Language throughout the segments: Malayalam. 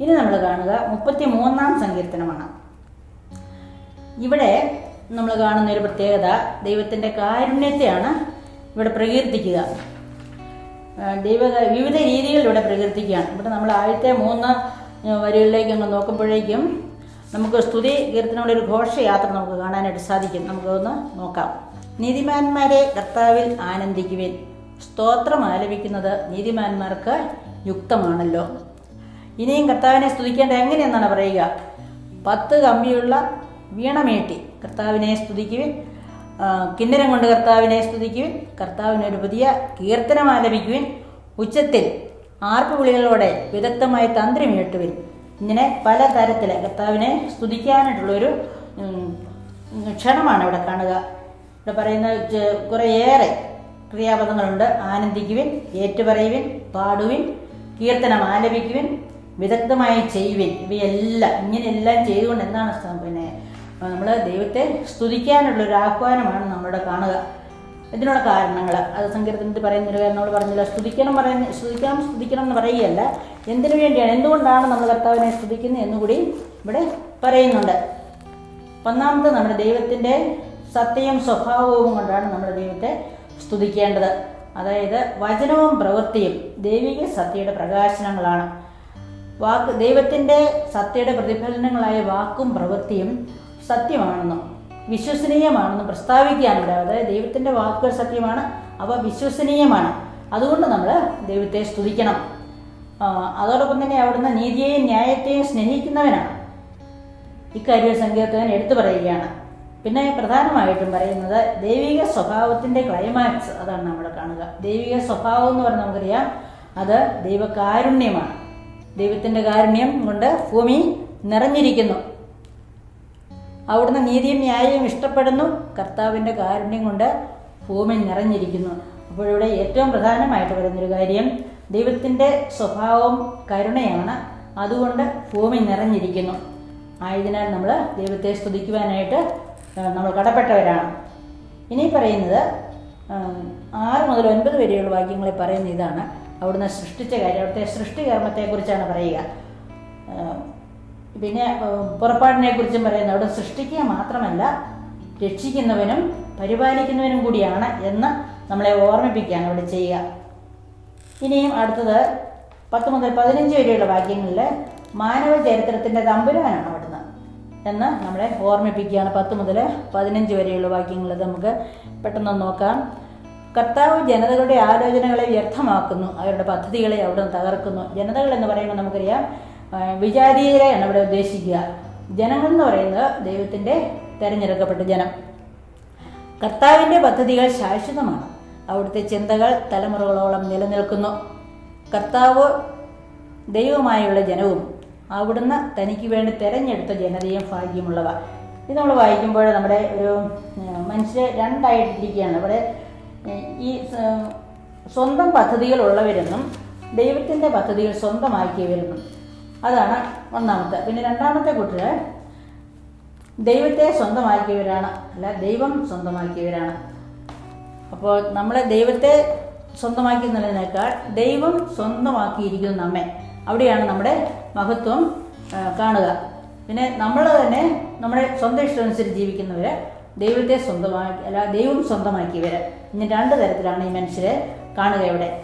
ഇനി നമ്മൾ കാണുക മുപ്പത്തി മൂന്നാം സങ്കീർത്തനമാണ്. ഇവിടെ നമ്മൾ കാണുന്ന ഒരു പ്രത്യേകത ദൈവത്തിന്റെ കാരുണ്യത്തെയാണ് ഇവിടെ പ്രകീർത്തിക്കുക. ദൈവ വിവിധ രീതികളിലൂടെ പ്രകീർത്തിക്കുകയാണ്. ഇവിടെ നമ്മൾ ആദ്യത്തെ മൂന്ന് വരികളിലേക്ക് അങ്ങ് നോക്കുമ്പോഴേക്കും നമുക്ക് സ്തുതി കീർത്തനങ്ങളുടെ ഒരു ഘോഷയാത്ര നമുക്ക് കാണാനായിട്ട് സാധിക്കും. നമുക്കൊന്ന് നോക്കാം. നീതിമാന്മാരെ കർത്താവിൽ ആനന്ദിക്കുവിൻ. സ്തോത്രം ആലപിക്കുന്നത് നീതിമാന്മാർക്ക് യുക്തമാണല്ലോ. ഇനിയും കർത്താവിനെ സ്തുതിക്കേണ്ടത് എങ്ങനെയെന്നാണ് പറയുക? പത്ത് കമ്പിയുള്ള വീണമേട്ടി കർത്താവിനെ സ്തുതിക്കുവിൻ. കിന്നരം കൊണ്ട് കർത്താവിനെ സ്തുതിക്കുവിൻ. കർത്താവിനൊരു പുതിയ കീർത്തനം ആലപിക്കുവിൻ. ഉച്ചത്തിൽ ആർപ്പുവിളികളോടെ വിദഗ്ധമായി തന്ത്രി മീട്ടുവിൻ ഇങ്ങനെ പല തരത്തിൽ കർത്താവിനെ സ്തുതിക്കാനായിട്ടുള്ളൊരു ക്ഷണമാണ് ഇവിടെ കാണുക. ഇവിടെ പറയുന്ന കുറേയേറെ ക്രിയാപദങ്ങളുണ്ട്. ആനന്ദിക്കുവിൻ ഏറ്റുപറയുവിൻ പാടുവിൻ കീർത്തനം ആലപിക്കുവിൻ. വിദഗ്ധമായി ചെയ്യുവിൻ. ഇവയെല്ലാം ഇങ്ങനെയെല്ലാം ചെയ്തുകൊണ്ട് എന്താണ് പിന്നെ നമ്മൾ ദൈവത്തെ സ്തുതിക്കാനുള്ള ഒരു ആഹ്വാനമാണ് നമ്മളിവിടെ കാണുക. ഇതിനുള്ള കാരണങ്ങൾ അത് സങ്കീർത്തനത്തിൽ പറയുന്നൊരു കാരണങ്ങൾ പറഞ്ഞില്ല. സ്തുതിക്കണം പറയുന്ന സ്തുതിക്കണം സ്തുതിക്കണം എന്ന് പറയുകയല്ല. എന്തിനു വേണ്ടിയാണ്? എന്തുകൊണ്ടാണ് നമ്മൾ കർത്താവിനെ സ്തുതിക്കുന്നത് എന്നുകൂടി ഇവിടെ പറയുന്നുണ്ട്. ഒന്നാമത് നമ്മുടെ ദൈവത്തിന്റെ സത്യവും സ്വഭാവവും കൊണ്ടാണ് നമ്മൾ ദൈവത്തെ സ്തുതിക്കേണ്ടത്. അതായത് വചനവും പ്രവൃത്തിയും ദൈവിക സത്യയുടെ പ്രകാശനങ്ങളാണ്. വാക്ക് ദൈവത്തിന്റെ സത്യയുടെ പ്രതിഫലനങ്ങളായ വാക്കും പ്രവൃത്തിയും സത്യമാണെന്നും വിശ്വസനീയമാണെന്നും പ്രസ്താവിക്കാനുണ്ട്. അതായത് ദൈവത്തിന്റെ വാക്കുകൾ സത്യമാണ് അവ വിശ്വസനീയമാണ്. അതുകൊണ്ട് നമ്മൾ ദൈവത്തെ സ്തുതിക്കണം. അതോടൊപ്പം തന്നെ അവിടുന്ന് നീതിയെയും ന്യായത്തെയും സ്നേഹിക്കുന്നവനാണ്. ഇക്കാര്യം സങ്കീർത്തകൻ എടുത്തു പറയുകയാണ്. പിന്നെ പ്രധാനമായിട്ടും പറയുന്നത് ദൈവിക സ്വഭാവത്തിന്റെ ക്ലൈമാക്സ് അതാണ് നമ്മൾ കാണുക. ദൈവിക സ്വഭാവം എന്ന് പറഞ്ഞാൽ നമുക്കറിയാം അത് ദൈവകാരുണ്യമാണ്. ദൈവത്തിന്റെ കാരുണ്യം കൊണ്ട് ഭൂമി നിറഞ്ഞിരിക്കുന്നു. അവിടുന്ന് നീതിയും ന്യായവും ഇഷ്ടപ്പെടുന്നു. കർത്താവിന്റെ കാരുണ്യം കൊണ്ട് ഭൂമി നിറഞ്ഞിരിക്കുന്നു. അപ്പോൾ ഇവിടെ ഏറ്റവും പ്രധാനമായിട്ട് വരുന്നൊരു കാര്യം ദൈവത്തിന്റെ സ്വഭാവം കരുണയാണ്. അതുകൊണ്ട് ഭൂമി നിറഞ്ഞിരിക്കുന്നു. ആയതിനാൽ നമ്മൾ ദൈവത്തെ സ്തുതിക്കുവാനായിട്ട് നമ്മൾ കടപ്പെട്ടവരാണ്. ഇനി പറയുന്നത് ആറ് മുതൽ ഒൻപത് വരെയുള്ള വാക്യങ്ങളെ പറയുന്ന ഇതാണ്. അവിടുന്ന് സൃഷ്ടിച്ച കാര്യം അവിടുത്തെ സൃഷ്ടികർമ്മത്തെക്കുറിച്ചാണ് പറയുക. പിന്നെ പുറപ്പാടിനെ കുറിച്ചും പറയുന്നത് അവിടെ സൃഷ്ടിക്കുക മാത്രമല്ല രക്ഷിക്കുന്നവനും പരിപാലിക്കുന്നവനും കൂടിയാണ് എന്ന് നമ്മളെ ഓർമ്മിപ്പിക്കുകയാണ് അവിടെ ചെയ്യുക. ഇനിയും അടുത്തത് പത്ത് മുതൽ പതിനഞ്ച് വരെയുള്ള വാക്യങ്ങളിൽ മാനവ ചരിത്രത്തിന്റെ തമ്പുരാനാണ് അവിടുന്ന് എന്ന് നമ്മളെ ഓർമ്മിപ്പിക്കുകയാണ്. പത്ത് മുതൽ പതിനഞ്ച് വരെയുള്ള വാക്യങ്ങളിൽ നമുക്ക് പെട്ടെന്ന് നോക്കാം. കർത്താവ് ജനതകളുടെ ആലോചനകളെ വ്യർത്ഥമാക്കുന്നു. അവരുടെ പദ്ധതികളെ അവിടുന്ന് തകർക്കുന്നു. ജനതകൾ എന്ന് പറയുമ്പോൾ നമുക്കറിയാം വിജാതീയരെയാണ് ഇവിടെ ഉദ്ദേശിക്കുക. ജനങ്ങൾ എന്ന് പറയുന്നത് ദൈവത്തിന്റെ തിരഞ്ഞെടുക്കപ്പെട്ട ജനം. കർത്താവിന്റെ പദ്ധതികൾ ശാശ്വതമാണ്. അവിടുത്തെ ചിന്തകൾ തലമുറകളോളം നിലനിൽക്കുന്നു. കർത്താവ് ദൈവമായുള്ള ജനവും അവിടുന്ന് തനിക്ക് വേണ്ടി തിരഞ്ഞെടുത്ത ജനതയും ഭാഗ്യമുള്ളവ. ഇത് നമ്മൾ വായിക്കുമ്പോൾ നമ്മുടെ ഒരു ഏഹ്, മനുഷ്യരെ രണ്ടായിട്ടിരിക്കുകയാണ്. ഇവിടെ ഈ സ്വന്തം പദ്ധതികളുള്ളവരെന്നും ദൈവത്തിന്റെ പദ്ധതികൾ സ്വന്തമാക്കിയവരെന്നും. അതാണ് ഒന്നാമത്തെ. പിന്നെ രണ്ടാമത്തെ കൂട്ടര് ദൈവത്തെ സ്വന്തമാക്കിയവരാണ് അല്ല ദൈവം സ്വന്തമാക്കിയവരാണ്. അപ്പോൾ നമ്മളെ ദൈവത്തെ സ്വന്തമാക്കി എന്നുള്ളതിനേക്കാൾ ദൈവം സ്വന്തമാക്കിയിരിക്കുന്നു നമ്മെ. അവിടെയാണ് നമ്മുടെ മഹത്വം കാണുക. പിന്നെ നമ്മൾ തന്നെ നമ്മുടെ സ്വന്തം ഇഷ്ടമനുസരിച്ച് ജീവിക്കുന്നവർ ദൈവത്തെ സ്വന്തമാക്കി അല്ല ദൈവം സ്വന്തമാക്കിയവർ ഇന്ന് രണ്ട് തരത്തിലാണ് ഈ മനുഷ്യരെ കാണുക ഇവിടെ.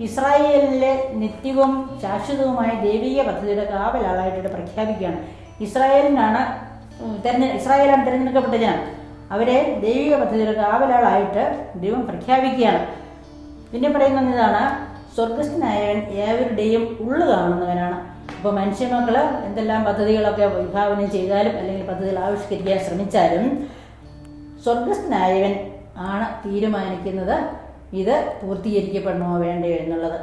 ഇസ്രായേലിലെ നിത്യവും ശാശ്വതവുമായ ദൈവിക പദ്ധതിയുടെ കാവലാളായിട്ട് പ്രഖ്യാപിക്കുകയാണ്. ഇസ്രായേലിനാണ് തെരഞ്ഞെ ഇസ്രായേലാണ് തിരഞ്ഞെടുക്കപ്പെട്ട ജനം. അവരെ ദൈവിക പദ്ധതിയുടെ കാവലാളായിട്ട് ദൈവം പ്രഖ്യാപിക്കുകയാണ്. പിന്നെ പറയുന്നത് സ്വർഗസ്ഥനായവൻ ഏവരുടെയും ഉള്ളു കാണുന്നവനാണ്. അപ്പോൾ മനുഷ്യമക്കൾ എന്തെല്ലാം പദ്ധതികളൊക്കെ വിഭാവനം ചെയ്താലും അല്ലെങ്കിൽ പദ്ധതികൾ ആവിഷ്കരിക്കാൻ ശ്രമിച്ചാലും സ്വർഗസ്ഥനായവൻ ആണ് തീരുമാനിക്കുന്നത് ഇത് പൂർത്തീകരിക്കപ്പെടണമോ വേണ്ടയോ എന്നുള്ളത്.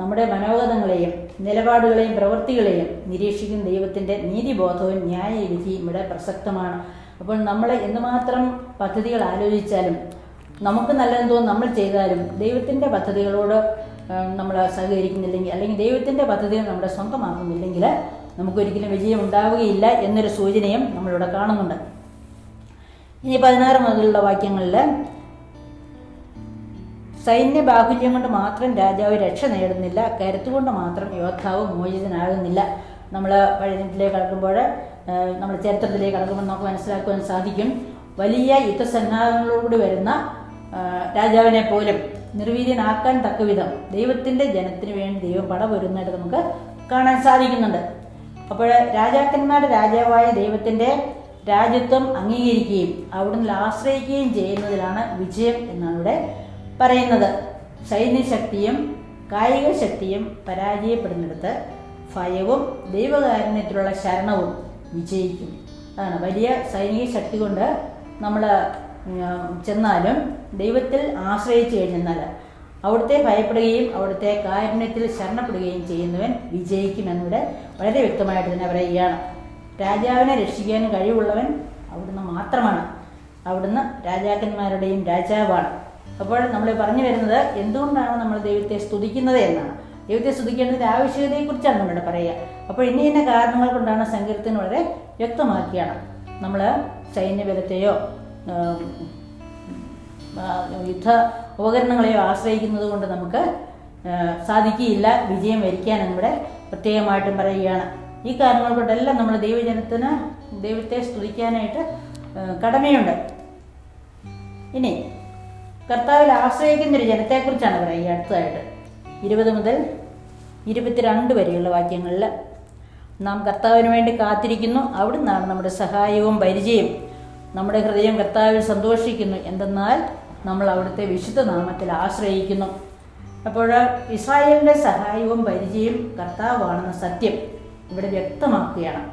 നമ്മുടെ മനോഗതങ്ങളെയും നിലപാടുകളെയും പ്രവൃത്തികളെയും നിരീക്ഷിക്കുന്ന ദൈവത്തിന്റെ നീതിബോധവും ന്യായവിധിയും ഇവിടെ പ്രസക്തമാണ്. അപ്പോൾ നമ്മൾ എന്തുമാത്രം പദ്ധതികൾ ആലോചിച്ചാലും നമുക്ക് നല്ലതെന്ന് തോന്നുന്നു നമ്മൾ ചെയ്താലും ദൈവത്തിന്റെ പദ്ധതികളോട് നമ്മൾ സഹകരിക്കുന്നില്ലെങ്കിൽ അല്ലെങ്കിൽ ദൈവത്തിന്റെ പദ്ധതികൾ നമ്മുടെ സ്വന്തമാകുന്നില്ലെങ്കിൽ നമുക്കൊരിക്കലും വിജയം ഉണ്ടാവുകയില്ല എന്നൊരു സൂചനയും നമ്മളിവിടെ കാണുന്നുണ്ട്. ഇനി പതിനാറ് മുതലുള്ള വാക്യങ്ങളിൽ സൈന്യ ബാഹുല്യം കൊണ്ട് മാത്രം രാജാവ് രക്ഷ നേടുന്നില്ല കരുത്തുകൊണ്ട് മാത്രം യോദ്ധാവ് മോചിതനാകുന്നില്ല. നമ്മൾ പഴയത്തിലേക്ക് കടക്കുമ്പോൾ നമ്മൾ ചരിത്രത്തിലേക്ക് കടക്കുമ്പോൾ നമുക്ക് മനസ്സിലാക്കുവാൻ സാധിക്കും. വലിയ യുദ്ധസന്നാഹങ്ങളോടുകൂടി വരുന്ന രാജാവിനെ പോലും നിർവീര്യനാക്കാൻ തക്കവിധം ദൈവത്തിന്റെ ജനത്തിന് വേണ്ടി ദൈവം പടപൊരുന്നതായിട്ട് നമുക്ക് കാണാൻ സാധിക്കുന്നുണ്ട്. അപ്പോൾ രാജാക്കന്മാരുടെ രാജാവായ ദൈവത്തിന്റെ രാജ്യത്വം അംഗീകരിക്കുകയും അവിടുന്ന് ആശ്രയിക്കുകയും ചെയ്യുന്നതിലാണ് വിജയം എന്നാണ് ഇവിടെ പറയുന്നത്. സൈന്യശക്തിയും കായിക ശക്തിയും പരാജയപ്പെടുന്നിടത്ത് ഭയവും ദൈവകാരുണ്യത്തിലുള്ള ശരണവും വിജയിക്കും. അതാണ് വലിയ സൈനിക ശക്തി കൊണ്ട് നമ്മൾ ചെന്നാലും ദൈവത്തിൽ ആശ്രയിച്ചു കഴിഞ്ഞെന്നാൽ അവിടുത്തെ ഭയപ്പെടുകയും അവിടുത്തെ കാരുണ്യത്തിൽ ശരണപ്പെടുകയും ചെയ്യുന്നവൻ വിജയിക്കുമെന്നിവിടെ വളരെ വ്യക്തമായിട്ട് തന്നെ പറയുകയാണ് രാജാവിനെ രക്ഷിക്കാൻ കഴിവുള്ളവൻ അവിടുന്ന് മാത്രമാണ്. അവിടുന്ന് രാജാക്കന്മാരുടെയും രാജാവാണ്. അപ്പോൾ നമ്മൾ പറഞ്ഞു വരുന്നത് എന്തുകൊണ്ടാണ് നമ്മൾ ദൈവത്തെ സ്തുതിക്കുന്നത് എന്നാണ്. ദൈവത്തെ സ്തുതിക്കേണ്ടതിന്റെ ആവശ്യകതയെക്കുറിച്ചാണ് നമ്മളിവിടെ പറയുക. അപ്പോൾ ഇന്ന ഇന്ന കാരണങ്ങൾ കൊണ്ടാണ് സങ്കീർത്തനം വളരെ വ്യക്തമാക്കിയാണ്. നമ്മൾ സൈന്യബലത്തെയോ യുദ്ധ ഉപകരണങ്ങളെയോ ആശ്രയിക്കുന്നത് കൊണ്ട് നമുക്ക് സാധിക്കുകയില്ല. വിജയം വരിക്കാൻ ഇവിടെ പ്രത്യേകമായിട്ടും പറയുകയാണ്. ഈ കാരണങ്ങൾ കൊണ്ടെല്ലാം നമ്മൾ ദൈവജനത്തിന് ദൈവത്തെ സ്തുതിക്കാനായിട്ട് കടമയുണ്ട്. ഇനി കർത്താവിൽ ആശ്രയിക്കുന്ന ഒരു ജനത്തെക്കുറിച്ചാണ് പറയുക അടുത്തതായിട്ട്. ഇരുപത് മുതൽ ഇരുപത്തിരണ്ട് വരെയുള്ള വാക്യങ്ങളിൽ നാം കർത്താവിന് വേണ്ടി കാത്തിരിക്കുന്നു. അവിടുന്നാണ് നമ്മുടെ സഹായവും പരിചയം നമ്മുടെ ഹൃദയം കർത്താവിൽ സന്തോഷിക്കുന്നു. എന്തെന്നാൽ നമ്മൾ അവിടുത്തെ വിശുദ്ധ നാമത്തിൽ ആശ്രയിക്കുന്നു. അപ്പോൾ ഇസ്രായേലിന്റെ സഹായവും പരിചയം കർത്താവാണെന്ന സത്യം ഇവിടെ വ്യക്തമാക്കുകയാണ്.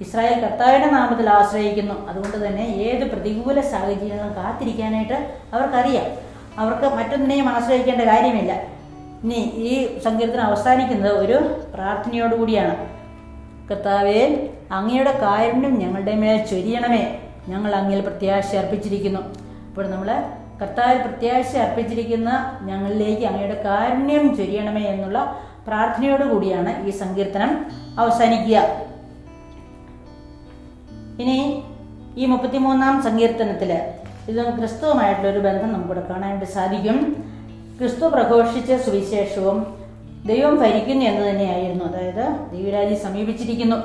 ഇസ്രായേൽ കർത്താവിന്റെ നാമത്തിൽ ആശ്രയിക്കുന്നു. അതുകൊണ്ട് തന്നെ ഏത് പ്രതികൂല സാഹചര്യങ്ങളും കാത്തിരിക്കാനായിട്ട് അവർക്കറിയാം. അവർക്ക് മറ്റൊന്നിനെയും ആശ്രയിക്കേണ്ട കാര്യമില്ല. ഇനി ഈ സങ്കീർത്തനം അവസാനിക്കുന്നത് ഒരു പ്രാർത്ഥനയോടുകൂടിയാണ്. കർത്താവേ അങ്ങയുടെ കാരുണ്യം ഞങ്ങളുടെ മേൽ ചൊരിയണമേ. ഞങ്ങൾ അങ്ങിൽ പ്രത്യാശ അർപ്പിച്ചിരിക്കുന്നു. ഇപ്പോൾ നമ്മൾ കർത്താവിൽ പ്രത്യാശ അർപ്പിച്ചിരിക്കുന്ന ഞങ്ങളിലേക്ക് അങ്ങയുടെ കാരുണ്യം ചൊരിയണമേ എന്നുള്ള പ്രാർത്ഥനയോടുകൂടിയാണ് ഈ സങ്കീർത്തനം അവസാനിക്കുക. ഇനി ഈ മുപ്പത്തിമൂന്നാം സങ്കീർത്തനത്തിൽ ഇത് ക്രിസ്തുവുമായിട്ടുള്ള ഒരു ബന്ധം നമുക്കിവിടെ കാണാനായിട്ട് സാധിക്കും. ക്രിസ്തു പ്രഘോഷിച്ച സുവിശേഷവും ദൈവം ഭരിക്കുന്നു എന്ന് തന്നെയായിരുന്നു. അതായത് ദൈവരാജി സമീപിച്ചിരിക്കുന്നു.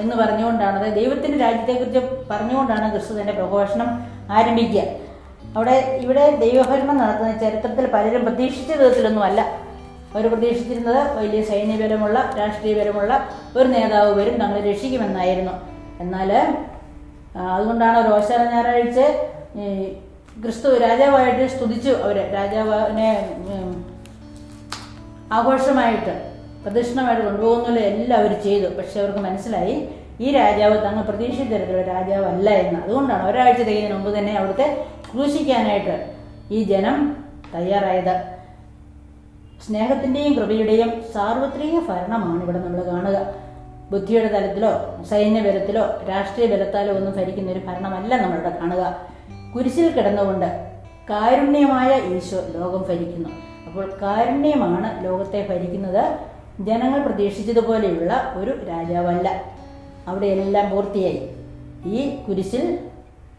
എന്ന് പറഞ്ഞുകൊണ്ടാണ്. അതായത് ദൈവത്തിന്റെ രാജ്യത്തെക്കുറിച്ച് പറഞ്ഞുകൊണ്ടാണ് ക്രിസ്തു തന്റെ പ്രഘോഷണം ആരംഭിക്കുക. അവിടെ ഇവിടെ ദൈവഭരണം നടത്തുന്ന ചരിത്രത്തിൽ പലരും പ്രതീക്ഷിച്ച വിധത്തിലൊന്നുമല്ല. അവർ പ്രതീക്ഷിച്ചിരുന്നത് വലിയ സൈന്യപരമുള്ള രാഷ്ട്രീയപരമുള്ള ഒരു നേതാവ് വരും തങ്ങളെ രക്ഷിക്കുമെന്നായിരുന്നു. എന്നാൽ അതുകൊണ്ടാണ് ഒരു ഓശാന ഞായറാഴ്ച ക്രിസ്തു രാജാവായിട്ട് സ്തുതിച്ചു അവർ രാജാവിനെ ആഘോഷമായിട്ട്. പ്രദക്ഷിണമായിട്ട് കൊണ്ടുപോകുന്നില്ല എല്ലാം അവർ ചെയ്തു. പക്ഷെ അവർക്ക് മനസ്സിലായി ഈ രാജാവ് തങ്ങൾ പ്രതീക്ഷിച്ച തരത്തിലുള്ള രാജാവല്ല എന്ന്. അതുകൊണ്ടാണ് ഒരാഴ്ച തികയുന്നതിന് മുമ്പ് തന്നെ അവിടുത്തെ ക്രൂശിക്കാനായിട്ട് ഈ ജനം തയ്യാറായത്. സ്നേഹത്തിന്റെയും കൃപയുടെയും സാർവത്രിക ഭരണമാണ് ഇവിടെ നമ്മൾ കാണുക. ബുദ്ധിയുടെ തലത്തിലോ സൈന്യബലത്തിലോ രാഷ്ട്രീയ ബലത്താലോ ഒന്നും ഭരിക്കുന്ന ഒരു ഭരണമല്ല നമ്മളിവിടെ കാണുക. കുരിശിൽ കിടന്നുകൊണ്ട് കാരുണ്യമായ ഈശോ ലോകം ഭരിക്കുന്നു. അപ്പോൾ കാരുണ്യമാണ് ലോകത്തെ ഭരിക്കുന്നത് ജനങ്ങൾ പ്രതീക്ഷിച്ചതുപോലെയുള്ള ഒരു രാജാവല്ല. അവിടെ എല്ലാം പൂർത്തിയായി. ഈ കുരിശിൽ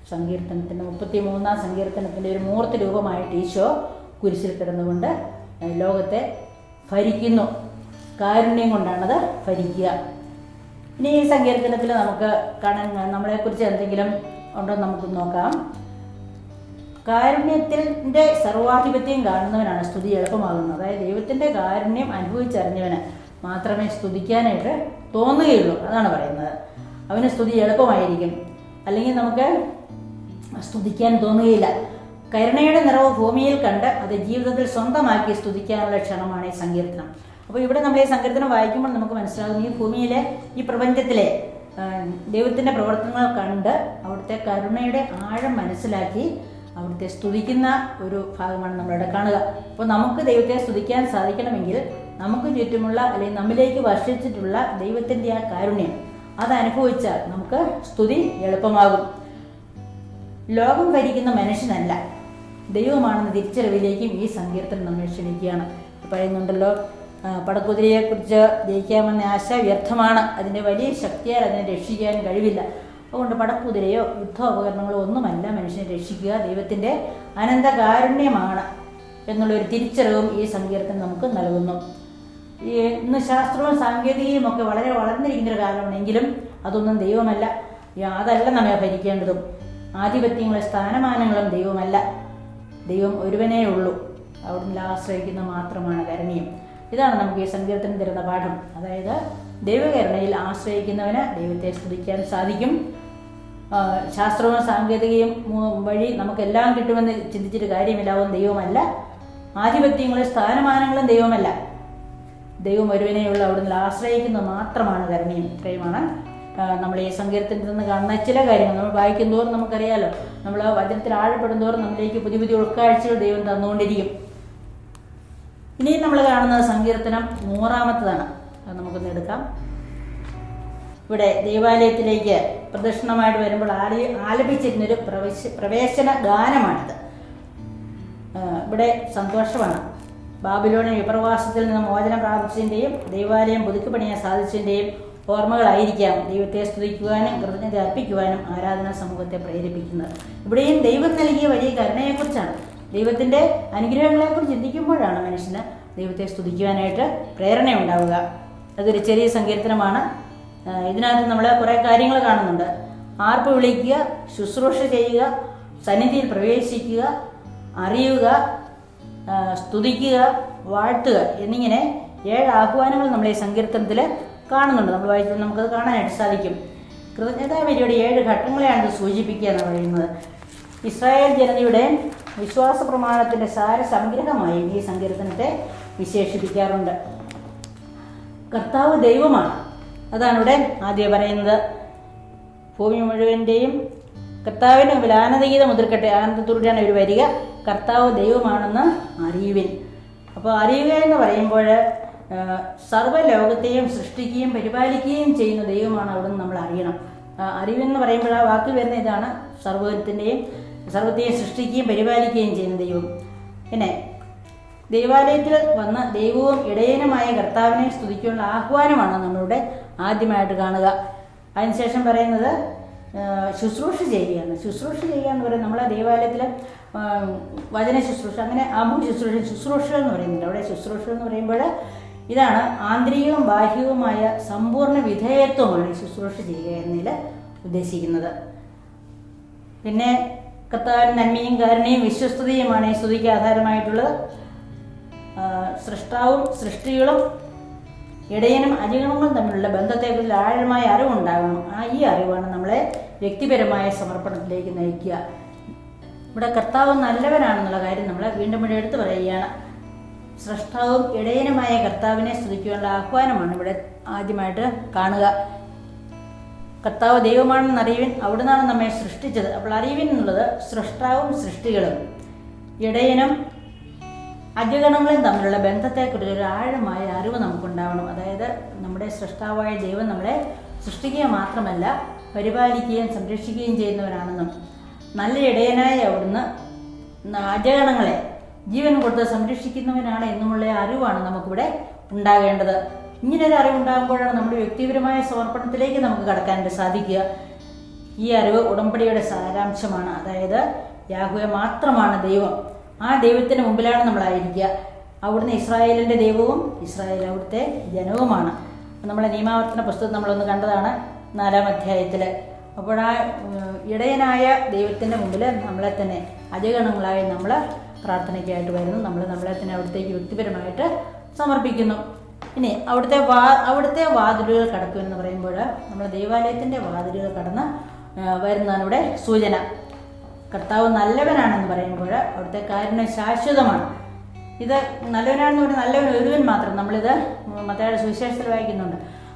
സങ്കീർത്തനത്തിന്റെ മുപ്പത്തി മൂന്നാം സങ്കീർത്തനത്തിന്റെ ഒരു മൂർത്ത രൂപമായിട്ട് ഈശോ കുരിശിൽ കിടന്നുകൊണ്ട് ലോകത്തെ ഭരിക്കുന്നു. കാരുണ്യം കൊണ്ടാണത് ഭരിക്കുക. ഇനി ഈ സങ്കീർത്തനത്തിൽ നമുക്ക് കാണാൻ നമ്മളെക്കുറിച്ച് എന്തെങ്കിലും ഉണ്ടോ നമുക്ക് നോക്കാം. കാരുണ്യത്തിന്റെ സർവാധിപത്യം കാണുന്നവനാണ് സ്തുതി എളുപ്പമാകുന്നത്. അതായത് ദൈവത്തിന്റെ കാരുണ്യം അനുഭവിച്ചറിഞ്ഞവന് മാത്രമേ സ്തുതിക്കാനായിട്ട് തോന്നുകയുള്ളൂ. അതാണ് പറയുന്നത്. അവന് സ്തുതി എളുപ്പമായിരിക്കും. അല്ലെങ്കിൽ നമുക്ക് സ്തുതിക്കാൻ തോന്നുകയില്ല. കരുണയുടെ നിറവ് ഭൂമിയിൽ കണ്ട് അത് ജീവിതത്തിൽ സ്വന്തമാക്കി സ്തുതിക്കാനുള്ള ക്ഷണമാണ് ഈ സങ്കീർത്തനം. അപ്പോൾ ഇവിടെ നമ്മൾ ഈ സങ്കീർത്തനം വായിക്കുമ്പോൾ നമുക്ക് മനസ്സിലാകും ഈ ഭൂമിയിലെ ഈ പ്രപഞ്ചത്തിലെ ദൈവത്തിന്റെ പ്രവർത്തനങ്ങൾ കണ്ട് അവിടുത്തെ കരുണയുടെ ആഴം മനസ്സിലാക്കി അവിടുത്തെ സ്തുതിക്കുന്ന ഒരു ഭാഗമാണ് നമ്മളിവിടെ കാണുക. അപ്പോൾ നമുക്ക് ദൈവത്തെ സ്തുതിക്കാൻ സാധിക്കണമെങ്കിൽ നമുക്ക് ചുറ്റുമുള്ള അല്ലെങ്കിൽ നമ്മിലേക്ക് വർഷിച്ചിട്ടുള്ള ദൈവത്തിന്റെ ആ കാരുണ്യം അത് അനുഭവിച്ചാൽ നമുക്ക് സ്തുതി എളുപ്പമാകും. ലോകം ഭരിക്കുന്ന മനുഷ്യനല്ല. ദൈവമാണെന്ന തിരിച്ചറിവിലേക്കും ഈ സങ്കീർത്തനം നമ്മെ ക്ഷണിക്കുകയാണ്. പറയുന്നുണ്ടല്ലോ പടക്കുതിരയെക്കുറിച്ച് ജയിക്കാമെന്ന ആശ വ്യർത്ഥമാണ്. അതിന്റെ വലിയ ശക്തിയാൽ അതിനെ രക്ഷിക്കാൻ കഴിവില്ല. അതുകൊണ്ട് പടക്കുതിരയോ യുദ്ധോപകരണങ്ങളോ ഒന്നുമല്ല മനുഷ്യനെ രക്ഷിക്കുക. ദൈവത്തിന്റെ അനന്തകാരുണ്യമാണ് എന്നുള്ളൊരു തിരിച്ചറിവും ഈ സങ്കീർത്തനം നമുക്ക് നൽകുന്നു. ഈ ഇന്ന് ശാസ്ത്രവും സാങ്കേതികയും ഒക്കെ വളരെ വളർന്നിരിക്കുന്ന ഒരു കാലമാണെങ്കിലും അതൊന്നും ദൈവമല്ല. അതല്ല നമ്മെ ഭരിക്കേണ്ടതും. ആധിപത്യങ്ങളും സ്ഥാനമാനങ്ങളും ദൈവമല്ല. ദൈവം ഒരുവനേ ഉള്ളൂ. അവിടുന്ന് ആശ്രയിക്കുന്ന മാത്രമാണ് കരുണയും. ഇതാണ് നമുക്ക് ഈ സങ്കീർത്തനം തരുന്ന പാഠം. അതായത് ദൈവകരുണയിൽ ആശ്രയിക്കുന്നവന് ദൈവത്തെ സ്തുതിക്കാൻ സാധിക്കും. ശാസ്ത്രവും സാങ്കേതികയും വഴി നമുക്കെല്ലാം കിട്ടുമെന്ന് ചിന്തിച്ചിട്ട് കാര്യമില്ലാവും ദൈവമല്ല. ആധിപത്യങ്ങളും സ്ഥാനമാനങ്ങളും ദൈവമല്ല. ദൈവം ഒരുവിനെയുള്ള അവിടുന്ന് ആശ്രയിക്കുന്നത് മാത്രമാണ് കരുണയും ഇത്രയുമാണ്. നമ്മൾ ഈ സങ്കീർത്തനത്തിൽ നിന്ന് കാണുന്ന ചില കാര്യങ്ങൾ നമ്മൾ വായിക്കും തോറും നമുക്കറിയാലോ. നമ്മൾ വചനത്തിൽ ആഴപ്പെടും തോറും നമ്മളിലേക്ക് പുതിയ പുതിയ ഉൾക്കാഴ്ചകൾ ദൈവം തന്നുകൊണ്ടിരിക്കും. ഇനി നമ്മൾ കാണുന്നത് സങ്കീർത്തനം നൂറാമത്തതാണ്. അത് നമുക്കൊന്ന് എടുക്കാം. ഇവിടെ ദേവാലയത്തിലേക്ക് പ്രദക്ഷിണമായിട്ട് വരുമ്പോൾ ആലി ആലപിച്ചിരുന്നൊരു പ്രവേശ പ്രവേശന ഗാനമാണിത്. ഇവിടെ സന്തോഷമാണ്. ബാബിലോണി വിപ്രവാസത്തിൽ നിന്ന് മോചനം പ്രാപിച്ചതിന്റെയും ദൈവാലയം പുതുക്കി പണിയാൻ സാധിച്ചതിന്റെയും ഓർമ്മകളായിരിക്കാം ദൈവത്തെ സ്തുതിക്കുവാനും കൃതജ്ഞത അർപ്പിക്കുവാനും ആരാധനാ സമൂഹത്തെ പ്രേരിപ്പിക്കുന്നത്. ഇവിടെയും ദൈവം നൽകിയ വലിയ കരുണയെക്കുറിച്ചാണ്. ദൈവത്തിന്റെ അനുഗ്രഹങ്ങളെക്കുറിച്ച് ചിന്തിക്കുമ്പോഴാണ് മനുഷ്യന് ദൈവത്തെ സ്തുതിക്കുവാനായിട്ട് പ്രേരണ ഉണ്ടാവുക അതൊരു ചെറിയ സങ്കീർത്തനമാണ്. ഇതിനകത്ത് നമ്മൾ കുറേ കാര്യങ്ങൾ കാണുന്നുണ്ട്. ആർപ്പ് വിളിക്കുക ശുശ്രൂഷ ചെയ്യുക സന്നിധിയിൽ പ്രവേശിക്കുക അറിയുക സ്തുതിക്കുക വാഴ്ത്തുക എന്നിങ്ങനെ ഏഴ് ആഹ്വാനങ്ങൾ നമ്മൾ ഈ സങ്കീർത്തനത്തിൽ കാണുന്നുണ്ട്. നമ്മൾ വായിച്ചത് നമുക്കത് കാണാനായിട്ട് സാധിക്കും. കൃതജ്ഞതാ ബലിയുടെ ഏഴ് ഘട്ടങ്ങളെയാണ് സൂചിപ്പിക്കുക എന്ന് പറയുന്നത്. ഇസ്രായേൽ ജനതയുടെ വിശ്വാസ പ്രമാണത്തിന്റെ സാര സംഗ്രഹമായി ഈ സങ്കീർത്തനത്തെ വിശേഷിപ്പിക്കാറുണ്ട്. കർത്താവ് ദൈവമാണ്. അതാണ് ഇവിടെ ആദ്യം പറയുന്നത്. ഭൂമി മുഴുവന്റെയും കർത്താവിന് ആനന്ദഗീതം മുതിർക്കട്ടെ. ആനന്ദത്തോടെയാണ് ഇവർ വരിക കർത്താവ് ദൈവമാണെന്ന് അറിയുവിൻ. അപ്പോൾ അറിയുക എന്ന് പറയുമ്പോൾ സർവലോകത്തെയും സൃഷ്ടിക്കുകയും പരിപാലിക്കുകയും ചെയ്യുന്ന ദൈവമാണ് അവിടെ നമ്മൾ അറിയണം. അറിവെന്ന് പറയുമ്പോൾ ആ വാക്ക് വരുന്ന ഇതാണ് സർവത്തിന്റെയും സർവത്തെയും സൃഷ്ടിക്കുകയും പരിപാലിക്കുകയും ചെയ്യുന്ന ദൈവം. പിന്നെ ദൈവാലയത്തിൽ വന്ന ദൈവവും ഇടയനുമായ കർത്താവിനെ സ്തുതിക്കാനുള്ള ആഹ്വാനമാണ് നമ്മളിവിടെ ആദ്യമായിട്ട് കാണുക. അതിനുശേഷം പറയുന്നത് ശുശ്രൂഷ ചെയ്യുകയാണ്. ശുശ്രൂഷ ചെയ്യുക എന്ന് പറയുന്നത് നമ്മളെ ദൈവാലയത്തിൽ വചന ശുശ്രൂഷ അങ്ങനെ അമു ശുശ്രൂഷ ശുശ്രൂഷ എന്ന് പറയുന്നുണ്ട്. അവിടെ ശുശ്രൂഷ എന്ന് പറയുമ്പോൾ ഇതാണ് ആന്തരികവും ബാഹ്യവുമായ സമ്പൂർണ വിധേയത്വമാണ് ശുശ്രൂഷ ചെയ്യുക എന്നതിൽ ഉദ്ദേശിക്കുന്നത്. പിന്നെ കർത്താവിന് നന്മയും കാരണയും വിശ്വസ്തതയുമാണ് ഈ സ്തുതിക്ക് ആധാരമായിട്ടുള്ളത്. സൃഷ്ടാവും സൃഷ്ടികളും ഇടയനും അജഗണങ്ങളും തമ്മിലുള്ള ബന്ധത്തെക്കുറിച്ച് ആഴമായ അറിവുണ്ടാകണം. ആ ഈ അറിവാണ് നമ്മളെ വ്യക്തിപരമായ സമർപ്പണത്തിലേക്ക് നയിക്കുക. ഇവിടെ കർത്താവ് നല്ലവനാണെന്നുള്ള കാര്യം നമ്മൾ വീണ്ടും വീണ്ടും എടുത്തു പറയുകയാണ്. സൃഷ്ടാവും ഇടയനുമായ കർത്താവിനെ സ്തുതിക്കുവാനുള്ള ആഹ്വാനമാണ് ഇവിടെ ആദ്യമായിട്ട് കാണുക. കർത്താവ് ദൈവമാണെന്ന് അറിയുവിൻ അവിടുന്നാണ് നമ്മെ സൃഷ്ടിച്ചത്. അപ്പോൾ അറിയുവിൻ എന്നുള്ളത് സൃഷ്ടാവും സൃഷ്ടികളും ഇടയനും അജഗണങ്ങളും തമ്മിലുള്ള ബന്ധത്തെക്കുറിച്ച് ഒരു ആഴമായ അറിവ് നമുക്കുണ്ടാവണം. അതായത് നമ്മുടെ സൃഷ്ടാവായ ദൈവം നമ്മളെ സൃഷ്ടിക്കുക മാത്രമല്ല പരിപാലിക്കുകയും സംരക്ഷിക്കുകയും ചെയ്യുന്നവരാണെന്നും നല്ല ഇടയനായ അവിടുന്ന് അജഗണങ്ങളെ ജീവൻ കൊടുത്ത് സംരക്ഷിക്കുന്നവനാണ് എന്നുമുള്ള അറിവാണ് നമുക്കിവിടെ ഉണ്ടാകേണ്ടത്. ഇങ്ങനൊരു അറിവുണ്ടാകുമ്പോഴാണ് നമ്മുടെ വ്യക്തിപരമായ സമർപ്പണത്തിലേക്ക് നമുക്ക് കടക്കാനായിട്ട് സാധിക്കുക. ഈ അറിവ് ഉടമ്പടിയുടെ സാരാംശമാണ്. അതായത് യാഹുവെ മാത്രമാണ് ദൈവം. ആ ദൈവത്തിന് മുമ്പിലാണ് നമ്മളായിരിക്കുക. അവിടുന്ന് ഇസ്രായേലിന്റെ ദൈവവും ഇസ്രായേൽ അവിടുത്തെ ജനവുമാണ്. നമ്മളെ നിയമാവർത്തന പുസ്തകം നമ്മളൊന്ന് കണ്ടതാണ് നാലാം അധ്യായത്തിൽ അപ്പോൾ ആ ഇടയനായ ദൈവത്തിന്റെ മുമ്പിൽ നമ്മളെ തന്നെ അജഗണങ്ങളായി നമ്മൾ പ്രാർത്ഥനയ്ക്കായിട്ട് വരുന്നു. നമ്മൾ നമ്മളെ തന്നെ അവിടത്തേക്ക് വ്യക്തിപരമായിട്ട് സമർപ്പിക്കുന്നു. ഇനി അവിടുത്തെ വാ അവിടുത്തെ വാതിലുകൾ കടക്കും എന്ന് പറയുമ്പോൾ നമ്മൾ ദൈവാലയത്തിന്റെ വാതിലുകൾ കടന്ന് വരുന്നതാണ് ഇവിടെ സൂചന. കർത്താവ് നല്ലവനാണെന്ന് പറയുമ്പോൾ അവിടുത്തെ കാരുണ്യം ശാശ്വതമാണ്. ഇത് നല്ലവനാണെന്ന് പറഞ്ഞാൽ നല്ലവൻ ഒരുവൻ മാത്രം. നമ്മളിത് മത്തയുടെ സുവിശേഷത്തിൽ വായിക്കുന്നുണ്ട്.